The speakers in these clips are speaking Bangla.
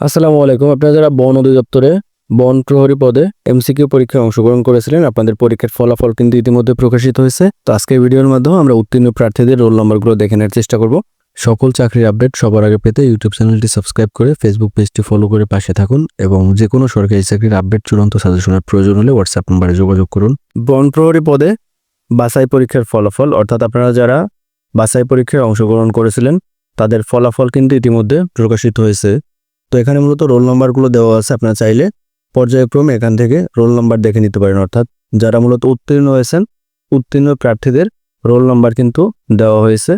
আসসালামু আলাইকুম। আপনারা যারা বন অধিদপ্তরে, বন প্রহরী পদে এমসিকিউ পরীক্ষায় অংশগ্রহণ করেছিলেন, আপনাদের পরীক্ষার ফলাফল কিন্তু ইতিমধ্যে প্রকাশিত হয়েছে। তো আজকের ভিডিওর মাধ্যমে আমরা উত্তীর্ণ প্রার্থীদের রোল নম্বরগুলো দেখে নেওয়ার চেষ্টা করব। সকল চাকরির আপডেট সবার আগে পেতে ইউটিউব চ্যানেলটি সাবস্ক্রাইব করে ফেসবুক পেজটি ফলো করে পাশে থাকুন এবং যে কোনো সরকারি চাকরির আপডেট, চূড়ান্ত সাজেশনের প্রয়োজন হলে হোয়াটসঅ্যাপ নম্বরে যোগাযোগ করুন। বন প্রহরী পদে বাছাই পরীক্ষার ফলাফল, অর্থাৎ আপনারা যারা বাছাই পরীক্ষায় অংশগ্রহণ করেছিলেন, তাদের ফলাফল কিন্তু ইতিমধ্যে প্রকাশিত হয়েছে। তো এখানে মূলত রোল নাম্বারগুলো দেওয়া আছে আপনার চাইলে। পর্যায়ক্রমে এখান থেকে রোল নাম্বার দেখে নিতে পারেন, অর্থাৎ যারা মূলত উত্তীর্ণ হয়েছেন, উত্তীর্ণ প্রার্থীদের রোল নাম্বার কিন্তু দেওয়া হয়েছে।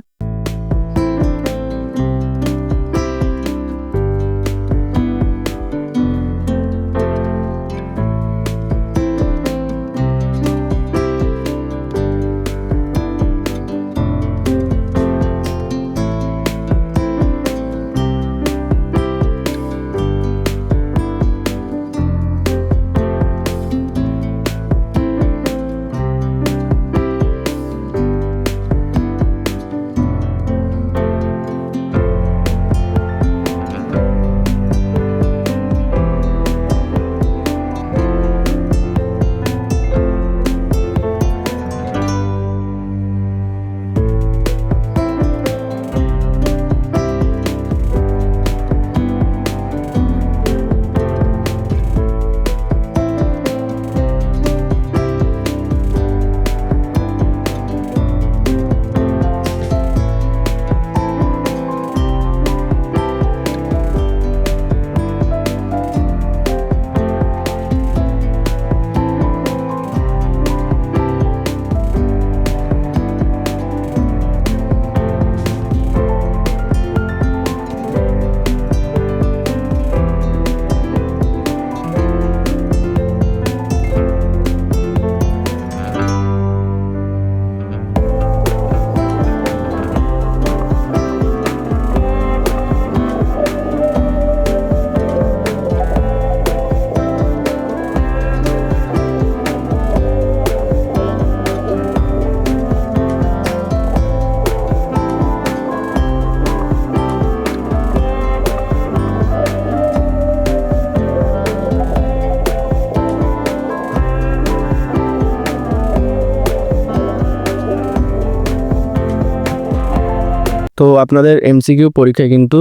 তো আপনাদের এমসিকিউ পরীক্ষায় কিন্তু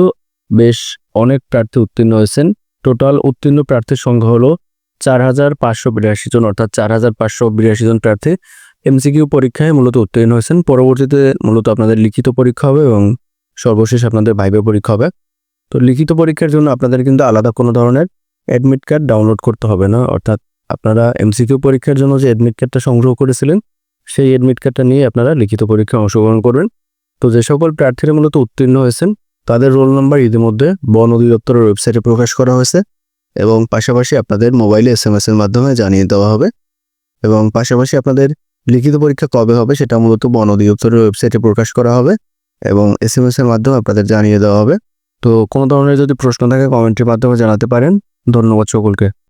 বেশ অনেক প্রার্থী উত্তীর্ণ হয়েছেন। টোটাল উত্তীর্ণ প্রার্থীর সংখ্যা হলো চার হাজার পাঁচশো বিরাশি জন, অর্থাৎ চার হাজার পাঁচশো বিরাশি জন প্রার্থী এমসিকিউ পরীক্ষায় মূলত উত্তীর্ণ হয়েছেন। পরবর্তীতে মূলত আপনাদের লিখিত পরীক্ষা হবে এবং সর্বশেষ আপনাদের ভাইবে পরীক্ষা হবে। তো লিখিত পরীক্ষার জন্য আপনাদের কিন্তু আলাদা কোনো ধরনের অ্যাডমিট কার্ড ডাউনলোড করতে হবে না, অর্থাৎ আপনারা এমসিকিউ পরীক্ষার জন্য যে অ্যাডমিট কার্ডটা সংগ্রহ করেছিলেন, সেই অ্যাডমিট কার্ডটা নিয়ে আপনারা লিখিত পরীক্ষায় অংশগ্রহণ করবেন। তো যে সকল প্রার্থীরা মূলত উত্তীর্ণ হয়েছেন, তাদের রোল নাম্বার ইতিমধ্যে বন অধিদপ্তরের ওয়েবসাইটে প্রকাশ করা হয়েছে এবং পাশাপাশি আপনাদের মোবাইলে এস এম এর মাধ্যমে জানিয়ে দেওয়া হবে এবং পাশাপাশি আপনাদের লিখিত পরীক্ষা কবে হবে সেটা মূলত বন অধিদপ্তরের ওয়েবসাইটে প্রকাশ করা হবে এবং এস এম এর মাধ্যমে আপনাদের জানিয়ে দেওয়া হবে। তো কোনো ধরনের যদি প্রশ্ন থাকে কমেন্টের মাধ্যমে জানাতে পারেন। ধন্যবাদ সকলকে।